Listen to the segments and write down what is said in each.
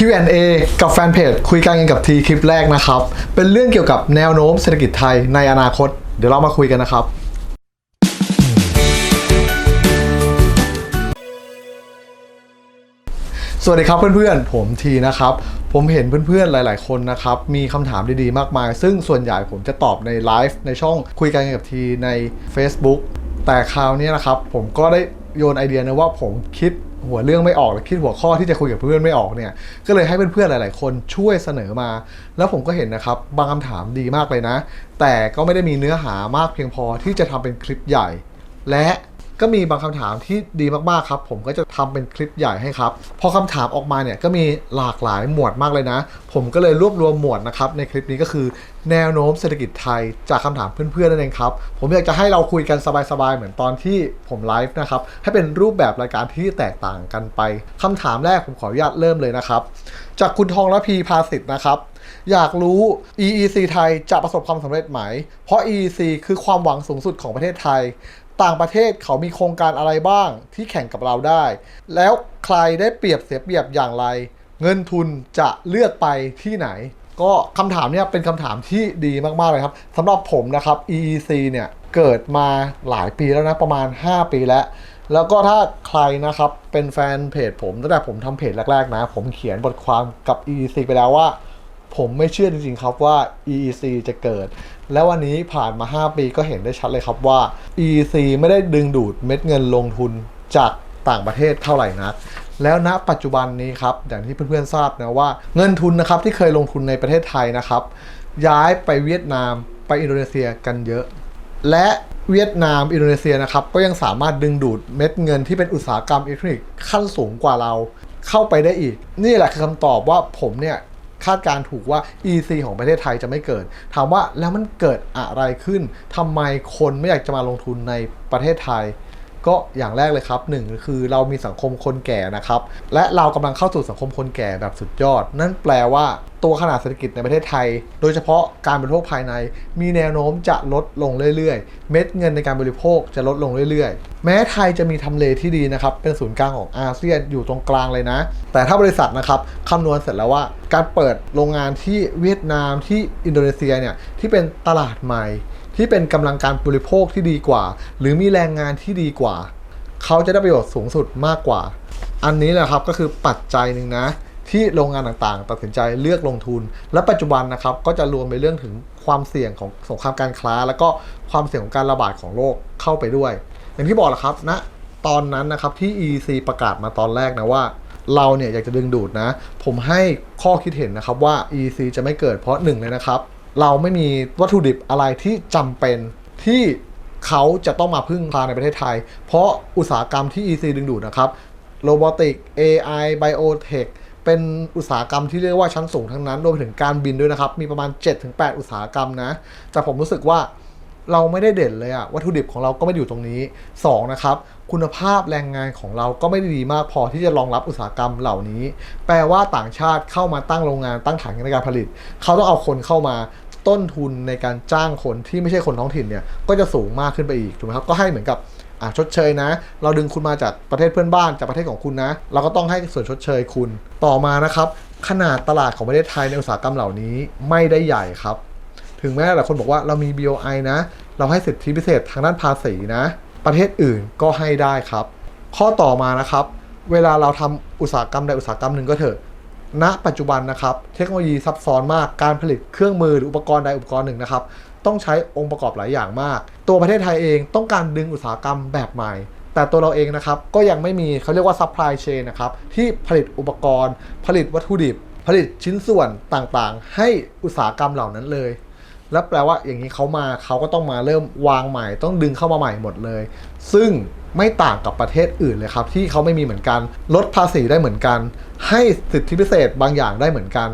Q&A กับแฟนเพจคุยกันกันกับทีคลิปแรกนะครับ เป็นเรื่องเกี่ยวกับแนวโน้มเศรษฐกิจไทยในอนาคต เดี๋ยวเรามาคุยกันนะครับสวัสดีครับเพื่อนๆ ผมทีนะครับ ผมเห็นเพื่อนๆ หลายๆ คนนะครับ มีคำถามดีๆ มากมาย ซึ่งส่วนใหญ่ผมจะตอบในไลฟ์ในช่องคุยกันกับทีใน Facebook แต่คราวนี้นะครับ ผมก็ได้โยนไอเดียนะว่าผมคิด หัวเรื่องไม่ออกหรือคิดหัวข้อที่จะคุยกับเพื่อนไม่ออกเนี่ย ก็เลยให้เพื่อนๆหลาย ๆ คนช่วยเสนอมา แล้วผมก็เห็นนะครับบางคำถามดีมากเลยนะ แต่ก็ไม่ได้มีเนื้อหามากเพียงพอที่จะทำเป็นคลิปใหญ่ และ ก็มีบางคำถามที่ดีมากๆครับ ผมก็จะทำเป็นคลิปใหญ่ให้ครับ พอคำถามออกมาเนี่ยก็มีหลากหลายหมวดมากเลยนะ ผมก็เลยรวบรวมหมวดนะครับในคลิปนี้ก็คือแนวโน้มเศรษฐกิจไทยจากคำถามเพื่อนๆนั่นเองครับ ผมอยากจะให้เราคุยกันสบายๆเหมือนตอนที่ผมไลฟ์นะครับ ให้เป็นรูปแบบรายการที่แตกต่างกันไปคำถามแรกผมขออนุญาตเริ่มเลยนะครับ จากคุณทองระพีพาสิทธ์นะครับอยากรู้ EEC ไทยจะประสบความสำเร็จไหม เพราะ EEC คือความหวังสูงสุดของประเทศไทย ต่างประเทศเขามีโครงการอะไรบ้างที่แข่งกับเราได้ แล้วใครได้เปรียบเสียเปรียบอย่างไร เงินทุนจะเลือกไปที่ไหน ก็คำถามเนี่ยเป็นคำถามที่ดีมาก ๆ เลยครับสำหรับผมนะครับ EEC เนี่ยเกิดมาหลายปีแล้วนะประมาณ 5 ปีแล้ว แล้วก็ถ้าใครนะครับเป็นแฟนเพจผมตั้งแต่ผมทำเพจแรก ๆ นะ ผมเขียนบทความกับ EEC ไปแล้วว่า ผมไม่เชื่อจริงๆครับว่า EEC จะเกิด แล้ววันนี้ผ่านมา 5 ปีก็เห็นได้ชัดเลยครับว่า EEC ไม่ได้ดึงดูดเม็ดเงินลงทุนจากต่างประเทศเท่าไหร่นัก แล้วณปัจจุบันนี้ครับ อย่างที่เพื่อนๆทราบนะว่าเงินทุนนะครับที่เคยลงทุนในประเทศไทยนะครับ ย้ายไปเวียดนามไปอินโดนีเซียกันเยอะ และเวียดนามอินโดนีเซียนะครับก็ยังสามารถดึงดูดเม็ดเงินที่เป็นอุตสาหกรรมอิเล็กทรอนิกส์ขั้นสูงกว่าเราเข้าไปได้อีก นี่แหละคือคำตอบว่าผมเนี่ย คาดการถูกว่า EC ของประเทศไทยจะไม่เกิด ถามว่าแล้วมันเกิดอะไรขึ้นทำไมคนไม่อยากจะมาลงทุนในประเทศไทย ก็อย่างแรกเลยครับหนึ่งคือเรามีสังคมคนแก่นะครับ และเรากำลังเข้าสู่สังคมคนแก่แบบสุดยอด นั่นแปลว่าตัวขนาดเศรษฐกิจในประเทศไทย โดยเฉพาะการบริโภคภายใน มีแนวโน้มจะลดลงเรื่อยๆ เม็ดเงินในการบริโภคจะลดลงเรื่อยๆ แม้ไทยจะมีทำเลที่ดีนะครับ เป็นศูนย์กลางของอาเซียนอยู่ตรงกลางเลยนะ แต่ถ้าบริษัทนะครับคำนวณเสร็จแล้วว่า การเปิดโรงงานที่เวียดนามที่อินโดนีเซียเนี่ยที่เป็นตลาดใหม่ ที่เป็นกำลังการบริโภคที่ดีกว่า หรือมีแรงงานที่ดีกว่า เขาจะได้ประโยชน์สูงสุดมากกว่า อันนี้แหละครับก็คือปัจจัยหนึ่งนะที่โรงงานต่างๆ ตัดสินใจเลือกลงทุน และปัจจุบันนะครับก็จะรวมไปเรื่องถึงความเสี่ยงของสงครามการค้า แล้วก็ความเสี่ยงของการระบาดของโรคเข้าไปด้วย อย่างที่บอกแหละครับณนะตอนนั้นนะครับที่ EC ประกาศมาตอนแรกนะว่า เราเนี่ยอยากจะดึงดูดนะ ผมให้ข้อคิดเห็นนะครับว่า EC จะไม่เกิดเพราะหนึ่งเลยนะครับ เราไม่มีวัตถุดิบอะไรที่จำเป็นที่เขาจะต้องมาพึ่งพาในประเทศไทย เพราะอุตสาหกรรมที่ EC ดึงดูดนะครับโรบอติก AI Biotech เป็นอุตสาหกรรมที่เรียกว่าชั้นสูงทั้งนั้น รวมถึงการบินด้วยนะครับ มีประมาณ 7-8 อุตสาหกรรมนะ แต่ผมรู้สึกว่าเราไม่ได้เด่นเลยอะวัตถุดิบของเราก็ไม่อยู่ตรงนี้ 2 นะครับ คุณภาพแรงงานของเราก็ไม่ได้ดีมากพอที่จะรองรับอุตสาหกรรมเหล่านี้ แปลว่าต่างชาติเข้ามาตั้งโรงงานตั้งฐานในการผลิต เขาต้องเอาคนเข้ามา ต้นทุนในการจ้างคนที่ไม่ใช่คนท้องถิ่นเนี่ยก็จะสูงมากขึ้นไปอีกถูกไหมครับก็ให้เหมือนกับอะชดเชยนะ เราดึงคุณมาจากประเทศเพื่อนบ้านจากประเทศของคุณนะ เราก็ต้องให้ส่วนชดเชยคุณ ต่อมานะครับ ขนาดตลาดของประเทศไทยในอุตสาหกรรมเหล่านี้ไม่ได้ใหญ่ครับ ถึงแม้หลายคนบอกว่าเรามี BOI นะ เราให้สิทธิพิเศษทางด้านภาษีนะ ประเทศอื่นก็ให้ได้ครับ ข้อต่อมานะครับ เวลาเราทำอุตสาหกรรมใดอุตสาหกรรมหนึ่งก็เถอะ ณปัจจุบันนะครับ เทคโนโลยีซับซ้อนมากการผลิตเครื่องมือหรืออุปกรณ์ใดอุปกรณ์หนึ่งนะครับ ต้องใช้องค์ประกอบหลายอย่างมาก ตัวประเทศไทยเองต้องการดึงอุตสาหกรรมแบบใหม่ แต่ตัวเราเองนะครับ ก็ยังไม่มีเขาเรียกว่าซัพพลายเชนนะครับ ที่ผลิตอุปกรณ์ ผลิตวัตถุดิบ ผลิตชิ้นส่วนต่างๆ ให้อุตสาหกรรมเหล่านั้นเลย แล้วแปลว่าอย่างนี้เขามาเขาก็ต้องมาเริ่มวางใหม่ ต้องดึงเข้ามาใหม่หมดเลย ซึ่งไม่ต่างกับประเทศอื่นเลยครับ ที่เขาไม่มีเหมือนกัน ลดภาษีได้เหมือนกัน ให้สิทธิพิเศษบางอย่างได้เหมือนกัน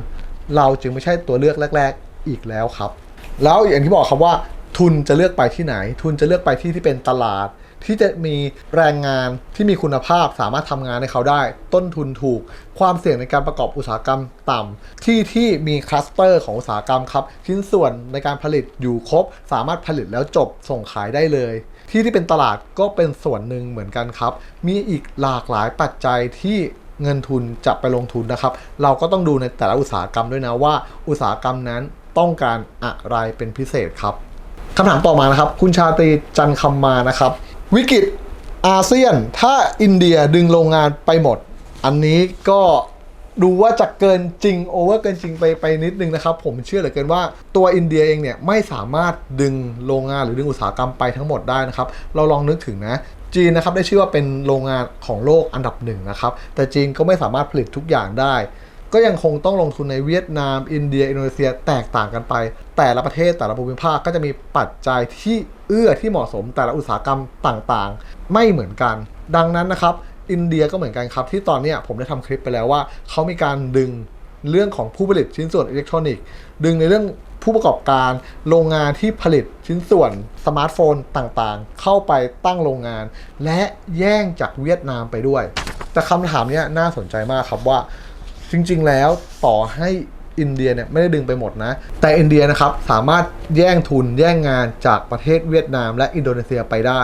เราจึงไม่ใช่ตัวเลือกแรก ๆ อีกแล้วครับ แล้วอย่างที่บอกครับว่า ทุนจะเลือกไปที่ไหน ทุนจะเลือกไปที่ที่เป็นตลาด ที่จะมีแรงงานที่มีคุณภาพสามารถทำงานให้เขาได้ ต้นทุนถูก ความเสี่ยงในการประกอบอุตสาหกรรมต่ำที่ที่มีคลัสเตอร์ของอุตสาหกรรมครับชิ้นส่วนในการผลิตอยู่ครบ สามารถผลิตแล้วจบส่งขายได้เลย ที่ที่เป็นตลาดก็เป็นส่วนหนึ่งเหมือนกันครับ มีอีกหลากหลายปัจจัยที่เงินทุนจะไปลงทุนนะครับ เราก็ต้องดูในแต่ละอุตสาหกรรมด้วยนะว่า อุตสาหกรรมนั้นต้องการอะไรเป็นพิเศษครับคำถามต่อมานะครับ คุณชาตรีจันคำมานะครับ วิกฤตอาเซียน ถ้าอินเดียดึงโรงงานไปหมด อันนี้ก็ดูว่าจะเกินจริงโอเวอร์เกินจริงไปไปนิดนึงนะครับ ผมเชื่อเหลือเกินว่าตัวอินเดียเองเนี่ยไม่สามารถดึงโรงงานหรือดึงอุตสาหกรรมไปทั้งหมดได้นะครับ เราลองนึกถึงนะจีนนะครับได้ชื่อว่าเป็นโรงงานของโลกอันดับหนึ่งนะครับ แต่จีนก็ไม่สามารถผลิตทุกอย่างได้ ก็ยังคงต้องลงทุนในเวียดนาม อินเดีย อินโดนีเซียแตกต่างกันไป แต่ละประเทศแต่ละภูมิภาคก็จะมีปัจจัยที่เอื้อที่เหมาะสมแต่ละอุตสาหกรรมต่างๆ ไม่เหมือนกัน ดังนั้นนะครับอินเดียก็เหมือนกันครับ ที่ตอนนี้ผมได้ทำคลิปไปแล้วว่า เขามีการดึงเรื่องของผู้ผลิตชิ้นส่วนอิเล็กทรอนิกส์ดึงในเรื่องผู้ประกอบการโรงงานที่ผลิตชิ้นส่วนสมาร์ทโฟนต่างๆ เข้าไปตั้งโรงงาน และแย่งจากเวียดนามไปด้วย แต่คำถามนี้น่าสนใจมากครับว่า จริง ๆ แล้วต่อให้อินเดียเนี่ยไม่ได้ดึงไปหมดนะ แต่อินเดียนะครับสามารถแย่งทุนแย่งงานจากประเทศเวียดนามและอินโดนีเซียไปได้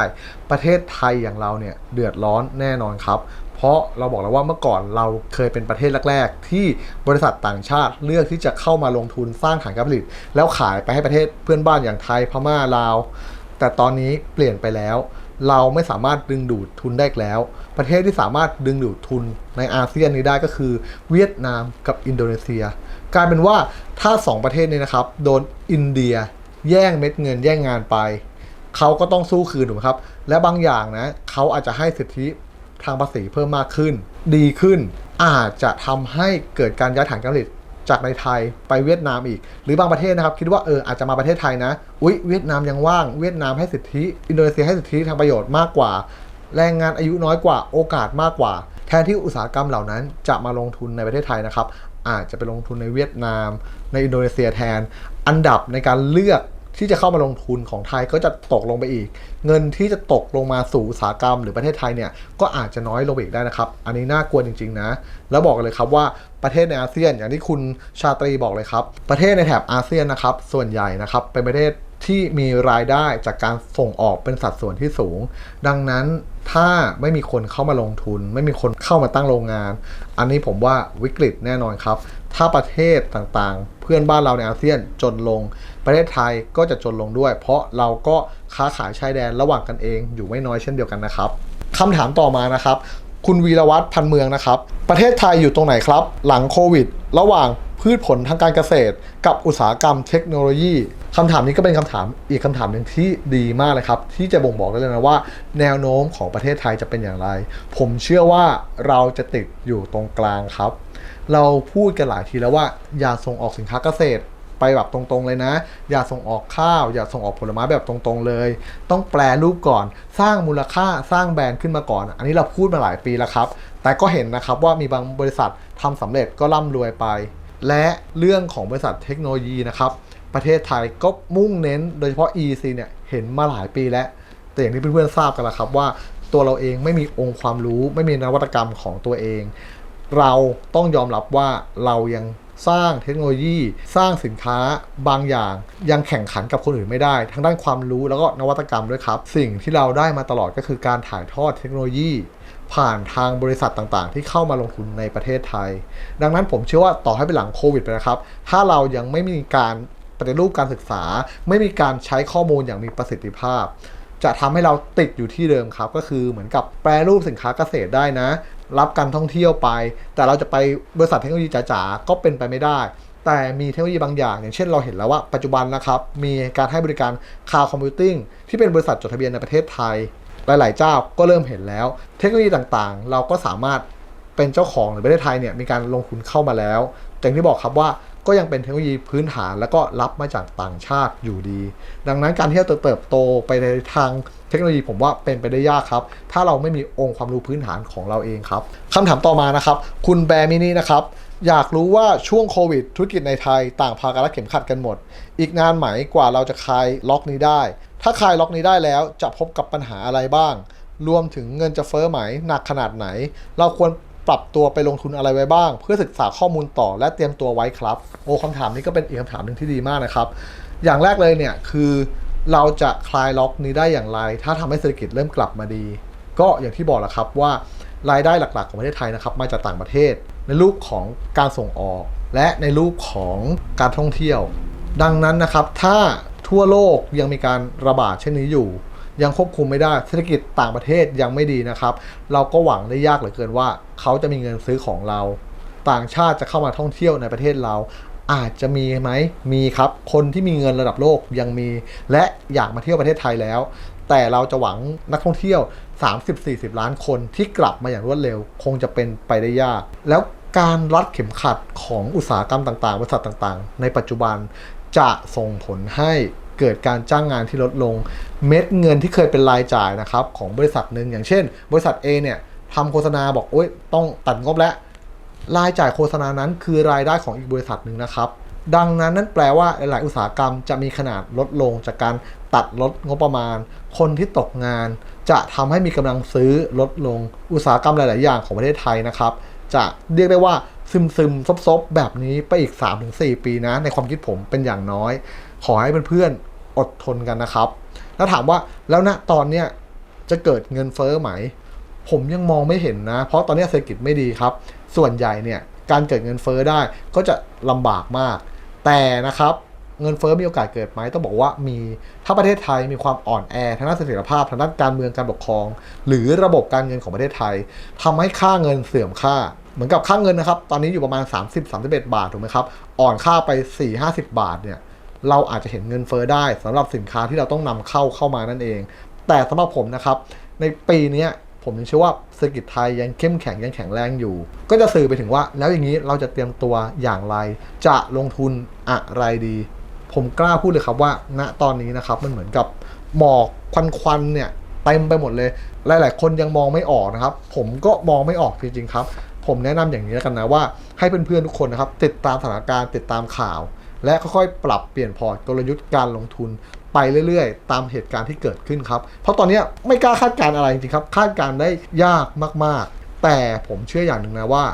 ประเทศไทยอย่างเราเนี่ยเดือดร้อนแน่นอนครับ เพราะเราบอกแล้วว่าเมื่อก่อนเราเคยเป็นประเทศแรก ๆ ที่บริษัทต่างชาติเลือกที่จะเข้ามาลงทุนสร้างฐานการผลิต แล้วขายไปให้ประเทศเพื่อนบ้านอย่างไทยพม่าลาว แต่ตอนนี้เปลี่ยนไปแล้ว เราไม่สามารถดึงดูดทุนได้แล้ว ประเทศที่สามารถดึงดูดทุนในอาเซียนนี้ได้ก็คือเวียดนามกับอินโดนีเซีย กลายเป็นว่าถ้า 2 ประเทศนี้นะครับ โดนอินเดียแย่งเม็ดเงินแย่งงานไป เขาก็ต้องสู้คืนถูกไหมครับ และบางอย่างนะเขาอาจจะให้สิทธิทางภาษีเพิ่มมากขึ้น ดีขึ้นอาจจะทำให้เกิดการย้ายฐานการผลิต จากในไทยไปเวียดนามอีก หรือบางประเทศนะครับคิดว่าเอออาจจะมาประเทศไทยนะ อุ๊ยเวียดนามยังว่างเวียดนามให้สิทธิ อินโดนีเซียให้สิทธิทางประโยชน์มากกว่า แรงงานอายุน้อยกว่าโอกาสมากกว่า แทนที่อุตสาหกรรมเหล่านั้นจะมาลงทุนในประเทศไทยนะครับอาจจะไปลงทุนในเวียดนาม ในอินโดนีเซียแทน อันดับในการเลือกที่จะเข้ามาลงทุนของไทยก็จะตกลงไปอีก เงินที่จะตกลงมาสู่อุตสาหกรรมหรือประเทศไทยเนี่ยก็อาจจะน้อยลงอีกได้นะครับ อันนี้น่ากลัวจริง ๆ นะ แล้วบอกกันเลยครับว่า ประเทศในอาเซียน อย่างที่คุณชาตรีบอกเลยครับ ประเทศในแถบอาเซียนนะครับ ส่วนใหญ่นะครับเป็นประเทศที่มีรายได้จากการส่งออกเป็นสัดส่วนที่สูง ดังนั้นถ้าไม่มีคนเข้ามาลงทุน ไม่มีคนเข้ามาตั้งโรงงาน อันนี้ผมว่าวิกฤตแน่นอนครับ ถ้าประเทศต่างๆ เพื่อนบ้านเราในอาเซียนจนลง ประเทศไทยก็จะจนลงด้วย เพราะเราก็ค้าขายชายแดนระหว่างกันเองอยู่ไม่น้อยเช่นเดียวกันนะครับคำถามต่อมานะครับ คุณวีรวัตรพันเมืองนะครับ ประเทศไทยอยู่ตรงไหนครับ หลังโควิด ระหว่างพืชผลทางการเกษตร กับอุตสาหกรรมเทคโนโลยีคำถามนี้ก็เป็นคำถามอีกคำถามหนึ่งที่ดีมากเลยครับ ที่จะบ่งบอกได้เลยนะว่า แนวโน้มของประเทศไทยจะเป็นอย่างไร ผมเชื่อว่าเราจะติดอยู่ตรงกลางครับ เราพูดกันหลายทีแล้วว่าอย่าส่งออกสินค้าเกษตร ไปแบบตรงๆเลยนะ อย่าส่งออกข้าว อย่าส่งออกผลไม้แบบตรงๆเลย ต้องแปลรูปก่อน สร้างมูลค่าสร้างแบรนด์ขึ้นมาก่อน อันนี้เราพูดมาหลายปีแล้วครับ แต่ก็เห็นนะครับว่ามีบางบริษัททำสำเร็จก็ร่ำรวยไป และเรื่องของบริษัทเทคโนโลยีนะครับประเทศไทยก็มุ่งเน้นโดยเฉพาะ EC เนี่ยเห็นมาหลายปีแล้ว แต่อย่างที่เพื่อนๆทราบกันแล้วครับว่าตัวเราเองไม่มีองค์ความรู้ไม่มีนวัตกรรมของตัวเอง เราต้องยอมรับว่าเรายัง สร้างเทคโนโลยี สร้างสินค้าบางอย่าง ยังแข่งขันกับคนอื่นไม่ได้ ทั้งด้านความรู้แล้วก็นวัตกรรมด้วยครับ สิ่งที่เราได้มาตลอดก็คือการถ่ายทอดเทคโนโลยี ผ่านทางบริษัทต่างๆ ที่เข้ามาลงทุนในประเทศไทย ดังนั้นผมเชื่อว่าต่อให้เป็นหลังโควิดไปนะครับ ถ้าเรายังไม่มีการปฏิรูปการศึกษา ไม่มีการใช้ข้อมูลอย่างมีประสิทธิภาพจะทำให้เราติดอยู่ที่เดิมครับ ก็คือเหมือนกับแปรรูปสินค้าเกษตรได้นะ รับการท่องเที่ยวไป แต่เราจะไปบริษัทเทคโนโลยีจ๋าๆก็เป็นไปไม่ได้ แต่มีเทคโนโลยีบางอย่าง อย่างเช่นเราเห็นแล้วว่าปัจจุบันนะครับมีการให้บริการคลาวคอมพิวติ้งที่เป็นบริษัทจดทะเบียนในประเทศไทย หลาย ๆ เจ้าก็เริ่มเห็นแล้ว เทคโนโลยีต่างๆ เราก็สามารถเป็นเจ้าของหรือประเทศไทยเนี่ยมีการลงทุนเข้ามาแล้วแต่อย่างที่บอกครับว่า ก็ยังเป็นเทคโนโลยีพื้นฐานแล้วก็รับมาจากต่างชาติอยู่ดี ดังนั้นการที่เราเติบโตไปในทางเทคโนโลยีผมว่าเป็นไปได้ยากครับ ถ้าเราไม่มีองค์ความรู้พื้นฐานของเราเองครับคำถามต่อมานะครับ คุณแบร์มินี่นะครับอยากรู้ว่าช่วงโควิด ธุรกิจในไทยต่างพากันรัดเข็มขัดกันหมด อีกนานไหมกว่าเราจะคลายล็อกนี้ได้ ถ้าคลายล็อกนี้ได้แล้วจะพบกับปัญหาอะไรบ้าง รวมถึงเงินจะเฟ้อไหมหนักขนาดไหน เราควร ปรับตัวไปลงทุนอะไรไว้บ้าง เพื่อศึกษาข้อมูลต่อและเตรียมตัวไว้ครับ โอ้คำถามนี้ก็เป็นอีกคำถามหนึ่งที่ดีมากนะครับ อย่างแรกเลยเนี่ยคือเราจะคลายล็อกนี้ได้อย่างไร ถ้าทำให้เศรษฐกิจเริ่มกลับมาดี ก็อย่างที่บอกแหละครับว่ารายได้หลักๆ ของประเทศไทยนะครับมาจากต่างประเทศ ในรูปของการส่งออก และในรูปของการท่องเที่ยว ดังนั้นนะครับถ้าทั่วโลกยังมีการระบาดเช่นนี้อยู่ ยังควบคุมไม่ได้เศรษฐกิจต่างประเทศยังไม่ดีนะครับ เราก็หวังได้ยากเหลือเกินว่า เขาจะมีเงินซื้อของเรา ต่างชาติจะเข้ามาท่องเที่ยวในประเทศเรา อาจจะมีไหมมีครับ คนที่มีเงินระดับโลกยังมี และอยากมาเที่ยวประเทศไทยแล้ว แต่เราจะหวังนักท่องเที่ยว 30-40 ล้านคนที่กลับมาอย่างรวดเร็ว คงจะเป็นไปได้ยาก แล้วการรัดเข็มขัดของอุตสาหกรรมต่างๆ บริษัทต่างๆ ในปัจจุบันจะส่งผลให้ เกิดการจ้างงานที่ลดลง เม็ดเงินที่เคยเป็นรายจ่ายนะครับของบริษัทหนึ่งอย่างเช่น บริษัท A เนี่ยทำโฆษณาบอกโอ๊ยต้องตัดงบแล้วรายจ่ายโฆษณานั้นคือรายได้ของอีกบริษัทหนึ่งนะครับดังนั้นนั่นแปลว่าหลาย ๆ อุตสาหกรรมจะมีขนาดลดลงจากการตัดลดงบประมาณ คนที่ตกงาน จะทำให้มีกำลังซื้อลดลง อุตสาหกรรมหลาย ๆ อย่างของประเทศไทยนะครับ จะเรียกได้ว่าซึมซึมซบซบๆแบบนี้ไปอีก 3-4 ปีนะ ในความคิดผมเป็นอย่างน้อย ขอให้เพื่อน ๆ อดทนกันนะครับ แล้วถามว่าแล้วณตอนเนี้ยจะเกิดเงินเฟ้อไหม ผมยังมองไม่เห็นนะ เพราะตอนนี้เศรษฐกิจไม่ดีครับ ส่วนใหญ่เนี่ยการเกิดเงินเฟ้อได้ก็จะลำบากมาก แต่นะครับเงินเฟ้อมีโอกาสเกิดไหมต้องบอกว่ามีถ้าประเทศไทยมีความอ่อนแอทางด้านเสถียรภาพทางด้านการเมืองการปกครอง หรือระบบการเงินของประเทศไทยทำให้ค่าเงินเสื่อมค่า เหมือนกับค่าเงินนะครับ ตอนนี้อยู่ประมาณ 30-31 บาทถูกไหมครับ อ่อนค่าไป 4-50 บาทเนี่ย เราอาจจะเห็นเงินเฟ้อได้สำหรับสินค้าที่เราต้องนำเข้าเข้ามานั่นเอง แต่สำหรับผมนะครับ ในปีนี้ผมยังเชื่อว่าเศรษฐกิจไทยยังเข้มแข็งยังแข็งแรงอยู่ ก็จะสื่อไปถึงว่า แล้วอย่างนี้เราจะเตรียมตัวอย่างไร จะลงทุนอะไรดี ผมกล้าพูดเลยครับว่า ณตอนนี้นะครับมันเหมือนกับหมอกควันๆเนี่ยเต็มไปหมดเลย หลาย ๆ คนยังมองไม่ออกนะครับ ผมก็มองไม่ออกจริงๆครับ ผมแนะนำอย่างนี้แล้วกันนะว่าให้เพื่อนๆทุกคนนะครับ ติดตามสถานการณ์ติดตามข่าว และค่อยๆ ปรับเปลี่ยนพอร์ตกลยุทธ์การลงทุนไปเรื่อยๆ ตามเหตุการณ์ที่เกิดขึ้นครับ เพราะตอนนี้ไม่กล้าคาดการณ์อะไรจริงๆครับ คาดการณ์ได้ยากมากๆ แต่ผมเชื่ออย่างหนึ่งนะว่า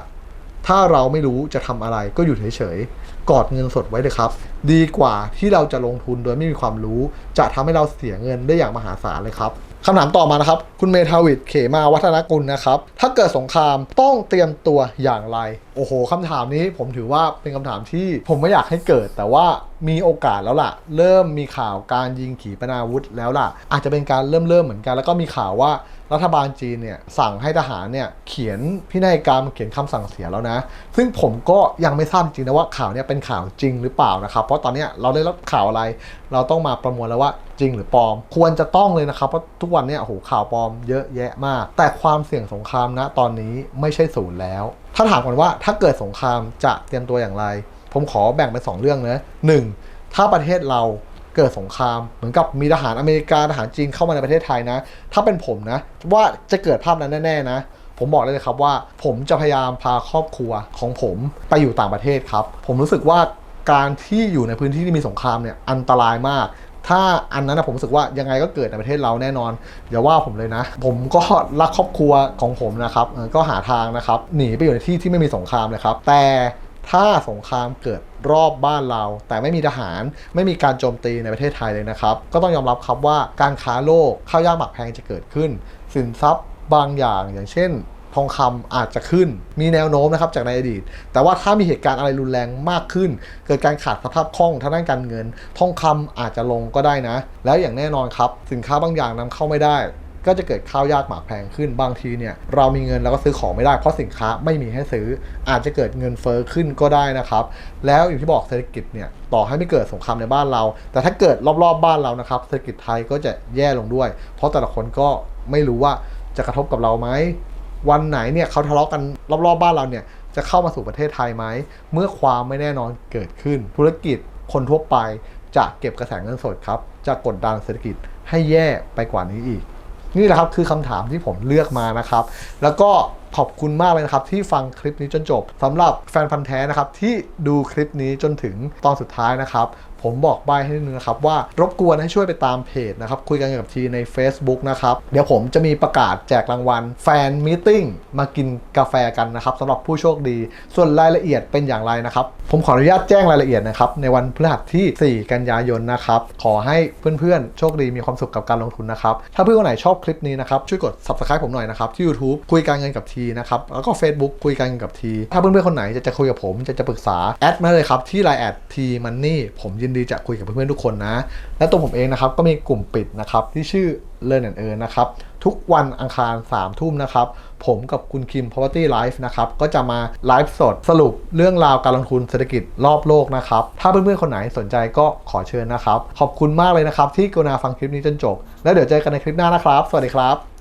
ถ้าเราไม่รู้จะทำอะไรก็อยู่เฉยๆ กอดเงินสดไว้เลยครับ ดีกว่าที่เราจะลงทุนโดยไม่มีความรู้ จะทำให้เราเสียเงินได้อย่างมหาศาลเลยครับคำถามต่อมานะครับ คุณเมทาวิดเขมาวัฒนกุลนะครับ ถ้าเกิดสงครามต้องเตรียมตัวอย่างไร โอ้โหคำถามนี้ผมถือว่าเป็นคำถามที่ผมไม่อยากให้เกิด แต่ว่ามีโอกาสแล้วล่ะ เริ่มมีข่าวการยิงขีปนาวุธแล้วล่ะ อาจจะเป็นการเริ่มเริ่มเหมือนกัน แล้วก็มีข่าวว่ารัฐบาลจีนเนี่ยสั่งให้ทหารเนี่ยเขียนพินัยกรรมเขียนคำสั่งเสียแล้วนะ ซึ่งผมก็ยังไม่ทราบจริงนะว่าข่าวเนี่ยเป็นข่าวจริงหรือเปล่านะครับเพราะตอนนี้เราได้รับข่าวอะไร เราต้องมาประมวลแล้วว่าจริงหรือปลอม ควรจะต้องเลยนะครับเพราะทุกวันเนี่ยโอ้โหข่าวปลอมเยอะแยะมาก แต่ความเสี่ยงสงครามนะตอนนี้ไม่ใช่ศูนย์แล้ว ถ้าถามก่อนว่าถ้าเกิดสงครามจะเตรียมตัวอย่างไร ผมขอแบ่งเป็นสองเรื่องนะหนึ่งถ้าประเทศเราเกิดสงคราม เหมือนกับมีทหารอเมริกาทหารจีนเข้ามาในประเทศไทยนะ ถ้าเป็นผมนะ ว่าจะเกิดภาพนั้นแน่ๆนะ ผมบอกเลยครับว่า ผมจะพยายามพาครอบครัวของผมไปอยู่ต่างประเทศครับ ผมรู้สึกว่าการที่อยู่ในพื้นที่ที่มีสงครามเนี่ยอันตรายมาก ถ้าอันนั้นนะผมรู้สึกว่ายังไงก็เกิดในประเทศเราแน่นอนอย่าว่าผมเลยนะ ผมก็รักครอบครัวของผมนะครับก็หาทางนะครับหนีไปอยู่ในที่ที่ไม่มีสงครามเลยครับแต่ถ้าสงครามเกิดรอบบ้านเรา แต่ไม่มีทหารไม่มีการโจมตีในประเทศไทยเลยนะครับ ก็ต้องยอมรับครับว่าการค้าโลกข้าวยากหมากแพงจะเกิดขึ้น สินทรัพย์บางอย่างอย่างเช่น ทองคำอาจจะขึ้น มีแนวโน้มนะครับจากในอดีต แต่ว่าถ้ามีเหตุการณ์อะไรรุนแรงมากขึ้น เกิดการขาดสภาพคล่องทางด้านการเงิน ทองคำอาจจะลงก็ได้นะ แล้วอย่างแน่นอนครับ สินค้าบางอย่างนำเข้าไม่ได้ ก็จะเกิดข้าวยากหมากแพงขึ้นบางทีเนี่ยเรามีเงินแล้วก็ซื้อของไม่ได้เพราะสินค้าไม่มีให้ซื้อ อาจจะเกิดเงินเฟ้อขึ้นก็ได้นะครับแล้วอย่างที่บอกเศรษฐกิจเนี่ยต่อให้ไม่เกิดสงครามในบ้านเรา แต่ถ้าเกิดรอบๆบ้านเรานะครับเศรษฐกิจไทยก็จะแย่ลงด้วย เพราะแต่ละคนก็ไม่รู้ว่าจะกระทบกับเราไหม วันไหนเนี่ยเขาทะเลาะกันรอบๆบ้านเราเนี่ยจะเข้ามาสู่ประเทศไทยไหม เมื่อความไม่แน่นอนเกิดขึ้น ธุรกิจคนทั่วไปจะเก็บกระแสเงินสดครับ จะกดดันเศรษฐกิจให้แย่ไปกว่านี้อีก นี่แหละครับคือคำถามที่ผมเลือกมานะครับ แล้วก็ขอบคุณมากเลยนะครับ ที่ฟังคลิปนี้จนจบสำหรับแฟนพันธ์แท้นะครับที่ดูคลิปนี้จนถึงตอนสุดท้ายนะครับ ผมบอกใบให้นิดนึงนะครับว่ารบกวนให้ช่วยไปตามเพจนะครับคุยกันกับทีใน Facebook นะครับเดี๋ยวผมจะมีประกาศแจกรางวัลแฟนมิทติ้งมากินกาแฟกันนะครับสำหรับผู้โชคดี ส่วนรายละเอียดเป็นอย่างไรนะครับผมขออนุญาตแจ้งรายละเอียดนะครับในวันพฤหัสที่ 4 กันยายนนะครับขอให้เพื่อนๆ โชคดีมีความสุขกับการลงทุนนะครับถ้าเพื่อนคนไหนชอบคลิปนี้นะครับช่วยกด subscribe ผมหน่อยนะครับที่ YouTube คุยการเงินกับทีนะครับแล้วก็ Facebook คุยการเงินกับทีถ้าเพื่อนๆคนไหนจะจะคุยกับผมจะจะปรึกษาแอดมาเลยครับที่ Line แอดทีมันนี่ผมยินดีจะคุยกับเพื่อนๆทุกคนนะ และตัวผมเองนะครับก็มีกลุ่มปิดนะครับที่ชื่อ Learn and Earn นะครับทุกวันอังคาร3ทุ่มนะครับผมกับคุณคิม Property Life นะครับก็จะมาไลฟ์สดสรุปเรื่องราวการลงทุนเศรษฐกิจรอบโลกนะครับถ้าเพื่อนๆคนไหนสนใจก็ขอเชิญนะครับ ขอบคุณมากเลยนะครับที่กรุณาฟังคลิปนี้จนจบ แล้วเดี๋ยวเจอกันในคลิปหน้านะครับ สวัสดีครับ